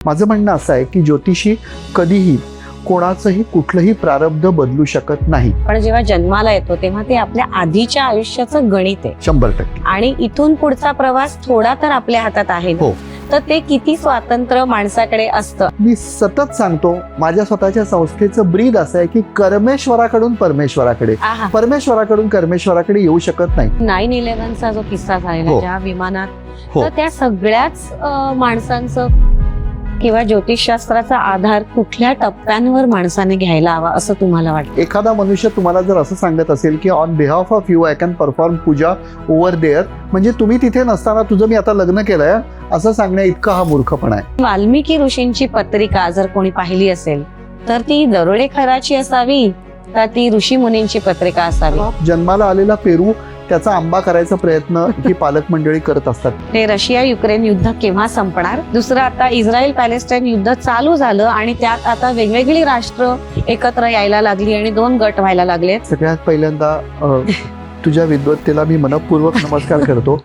माझं म्हणणं असं आहे की ज्योतिषी कधीही कोणाचंही कुठलंही प्रारब्ध बदलू शकत नाही पण जेव्हा जन्माला येतो तेव्हा ते आपल्या आधीच्या आयुष्याचं गणित आहे शंभर टक्के आणि इथून पुढचा प्रवास थोडा तर आपल्या हातात आहे ना. हो. तर ते किती स्वातंत्र्य माणसाकडे असतं मी सतत सांगतो माझ्या स्वतःच्या संस्थेचं ब्रीद असं आहे की कर्मेश्वराकडून परमेश्वराकडे आहा परमेश्वराकडून कर्मेश्वराकडे येऊ शकत नाही नाईन इलेव्हनचा जो किस्सा झालेला हो. ज्या विमानात हो. तर त्या सगळ्याच अं, माणसांचं किंवा ज्योतिषशास्त्राचा आधार कुठल्या टप्प्यांवर माणसाने घ्यायला हवा असं तुम्हाला वाटतं? एखादा मनुष्य तुम्हाला जर असं सांगत असेल की on behalf of you I can perform puja over there म्हणजे तुम्ही तिथे नसताना तुझं मी आता लग्न केलंय असं सांगण्या इतका हा मूर्खपणा आहे. वाल्मिकी ऋषींची पत्रिका जर कोणी पाहिली असेल तर ती दरोडेखराची असावी का ती ऋषी मुनींची पत्रिका असावी? जन्माला आलेला पेरू त्याचा आंबा करायचा प्रयत्न ही पालक मंडळी करत असतात. ते रशिया युक्रेन युद्ध केव्हा संपणार? दुसरं आता इस्रायल पॅलेस्टाईन युद्ध चालू झालं आणि त्यात आता वेगवेगळी राष्ट्र एकत्र यायला लागली आणि दोन गट व्हायला लागलेत. सगळ्यात पहिल्यांदा अ, तुझ्या विद्वत्तेला मी मनपूर्वक नमस्कार करतो.